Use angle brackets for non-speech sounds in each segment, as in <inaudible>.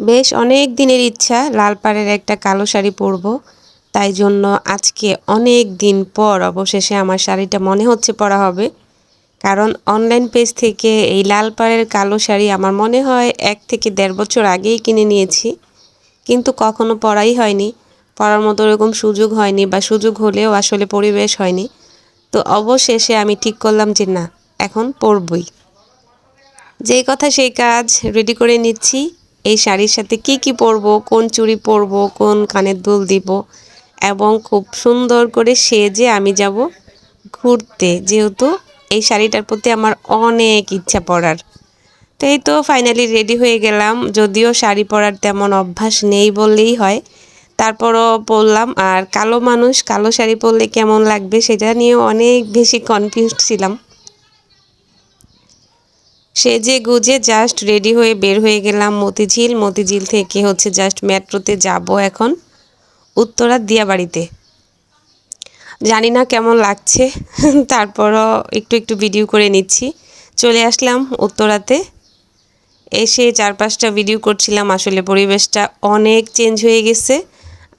বেশ অনেক দিনের ইচ্ছা লাল পাড়ের একটা কালো শাড়ি পরব। তাই জন্য আজকে অনেক দিন পর অবশেষে আমার শাড়িটা মনে হচ্ছে পরা হবে। কারণ অনলাইন পেজ থেকে এই লাল পাড়ের কালো শাড়ি আমার মনে হয় এক থেকে দেড় বছর আগেই কিনে নিয়েছি। কিন্তু কখনো পরাই হয়নি। পরার মতো ওরকম সুযোগ হয়নি বা সুযোগ হলেও আসলে পরিবেশ হয়নি। তো অবশেষে আমি ঠিক করলাম যে না, এখন পরবই। যেই কথা সেই কাজ রেডি করে নিচ্ছি। এই শাড়ির সাথে কি কি পরব, কোন চুড়ি পরব, কোন কানের দুল দিব এবং খুব সুন্দর করে সেজে আমি যাব ঘুরতে। যেহেতু এই শাড়িটার প্রতি আমার অনেক ইচ্ছা পরার। তো এই তো ফাইনালি রেডি হয়ে গেলাম। যদিও শাড়ি পরার তেমন অভ্যাস নেই বললেই হয়। তারপরও পরলাম। আর কালো মানুষ, কালো শাড়ি পরলে কেমন লাগবে সেটা নিয়ে অনেক বেশি কনফিউজড ছিলাম। সেজে গুজে জাস্ট রেডি হয়ে বের হয়ে গেলাম মতিঝিল। মতিঝিল থেকে হচ্ছে জাস্ট মেট্রোতে যাব এখন উত্তরা দিয়াবাড়িতে। জানি না কেমন লাগছে, <laughs> তারপরও একটু একটু ভিডিও করে নিচ্ছি। চলে আসলাম উত্তরাতে, এসে চার পাঁচটা ভিডিও করছিলাম, আসলে পরিবেশটা অনেক চেঞ্জ হয়ে গেছে।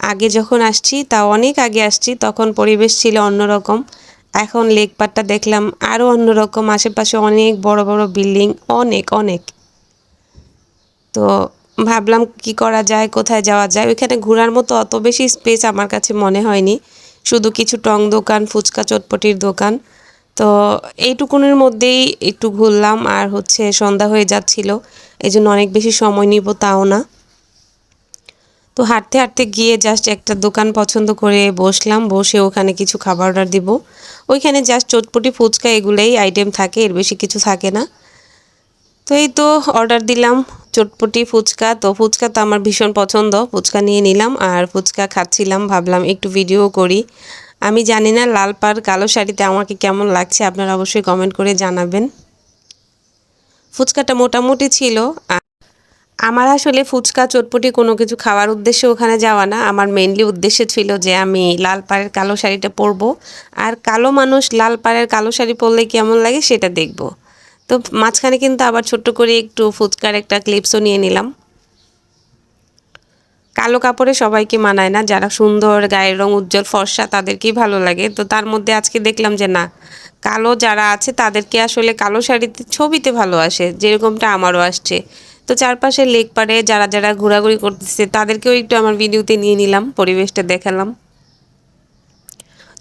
আগে যখন আসছি, তা অনেক আগে আসছি, তখন পরিবেশ ছিল অন্যরকম। এখন লেক লেকপাটটা দেখলাম আরও অন্যরকম, আশেপাশে অনেক বড় বড় বিল্ডিং, অনেক অনেক। তো ভাবলাম কি করা যায়, কোথায় যাওয়া যায়? ওইখানে ঘোরার মতো অত বেশি স্পেস আমার কাছে মনে হয়নি। শুধু কিছু টং দোকান, ফুচকা চটপটির দোকান। তো এইটুকুনের মধ্যেই একটু ঘুরলাম, আর হচ্ছে সন্ধ্যা হয়ে যাচ্ছিল। এই জন্য অনেক বেশি সময় নিব তাও না। তো হাঁটতে হাঁটতে গিয়ে জাস্ট একটা দোকান পছন্দ করে বসলাম, বসে ওখানে কিছু খাবার অর্ডার দিব। ওইখানে জাস্ট চটপটি, ফুচকা এগুলোই আইটেম থাকে, এর বেশি কিছু থাকে না। তো এই তো অর্ডার দিলাম চটপটি, ফুচকা। তো ফুচকা তো আমার ভীষণ পছন্দ। ফুচকা নিয়ে নিলাম আর ফুচকা খাচ্ছিলাম, ভাবলাম একটু ভিডিও করি। আমি জানি না লাল পাড় কালো শাড়িতে আমাকে কেমন লাগছে, আপনারা অবশ্যই কমেন্ট করে জানাবেন। ফুচকাটা মোটামুটি ছিল আমার আসলে ফুচকা, চটপটি কোনো কিছু খাওয়ার উদ্দেশ্যে ওখানে যাওয়া না। আমার মেনলি উদ্দেশ্য ছিল যে আমি লাল পাড়ের কালো শাড়িটা পরবো। আর কালো মানুষ লাল পাড়ের কালো শাড়ি পরলে কেমন লাগে সেটা দেখব। তো মাঝখানে কিন্তু আবার ছোট্ট করে একটু ফুচকার একটা ক্লিপসও নিয়ে নিলাম। কালো কাপড়ে সবাইকে মানায় না, যারা সুন্দর, গায়ের রং উজ্জ্বল, ফর্সা, তাদেরকেই ভালো লাগে। তো তার মধ্যে আজকে দেখলাম যে না, কালো যারা আছে তাদেরকে আসলে কালো শাড়িতে ছবিতে ভালো আসে যেরকমটা আমারও আসছে। তো চারপাশে লেক পাড়ে যারা যারা ঘোরাঘুরি করতেছে, তাদেরকেও একটু আমার ভিডিওতে নিয়ে নিলাম, পরিবেশটা দেখালাম।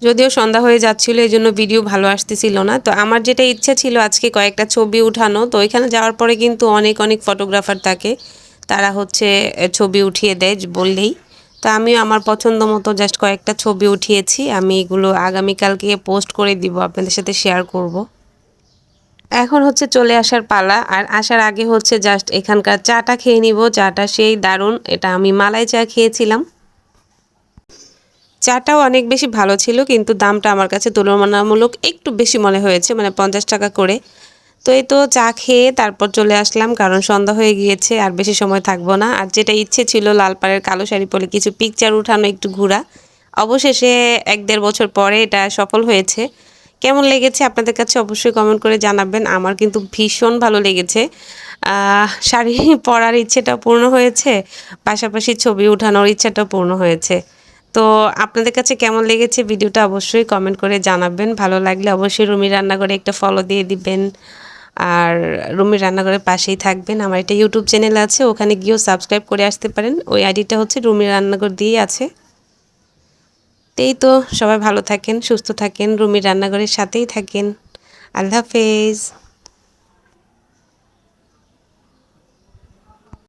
যদিও সন্ধ্যা হয়ে যাচ্ছিল এই জন্য ভিডিও ভালো আসতেছিল না। তো আমার যেটা ইচ্ছা ছিল আজকে কয়েকটা ছবি উঠানো, তো ওইখানে যাওয়ার পরে কিন্তু অনেক অনেক ফটোগ্রাফার থাকে। তারা হচ্ছে ছবি উঠিয়ে দেয় বললেই। তো আমিও আমার পছন্দ মতো জাস্ট কয়েকটা ছবি উঠিয়েছি, আমি এগুলো আগামীকালকে পোস্ট করে দিব, আপনাদের সাথে শেয়ার করব। এখন হচ্ছে চলে আসার পালা, আর আসার আগে হচ্ছে জাস্ট এখানকার চাটা খেয়ে নিব। চাটা সেই দারুণ, এটা আমি মালাই চা খেয়েছিলাম। চাটাও অনেক বেশি ভালো ছিল, কিন্তু দামটা আমার কাছে তুলনামূলক একটু বেশি মনে হয়েছে মানে পঞ্চাশ টাকা করে। তো এই তো চা খেয়ে তারপর চলে আসলাম, কারণ সন্ধ্যা হয়ে গিয়েছে, আর বেশি সময় থাকব না। আর যেটা ইচ্ছে ছিল লাল পাড়ের কালো শাড়ি পরে কিছু পিকচার উঠানো, একটু ঘোরা। অবশেষে এক দেড় বছর পরে এটা সফল হয়েছে। কেমন লেগেছে আপনাদের কাছে অবশ্যই কমেন্ট করে জানাবেন। আমার কিন্তু ভীষণ ভালো লেগেছে। শাড়ি পরার ইচ্ছেটা পূর্ণ হয়েছে, পাশাপাশি ছবি উঠানোর ইচ্ছাটাও পূর্ণ হয়েছে। তো আপনাদের কাছে কেমন লেগেছে ভিডিওটা অবশ্যই কমেন্ট করে জানাবেন। ভালো লাগলে অবশ্যই রুমি রান্নাঘরে একটা ফলো দিয়ে দিবেন। আর রুমির রান্নাঘরের পাশেই থাকবেন। আমার একটা ইউটিউব চ্যানেল আছে, ওখানে গিয়েও সাবস্ক্রাইব করে আসতে পারেন। ওই আইডিটা হচ্ছে রুমির রান্নাঘর দিয়েই আছে। এই তো সবাই ভালো থাকেন সুস্থ থাকেন রুমির রান্নাঘরের সাথেই থাকেন। আল্লাহ হাফেজ।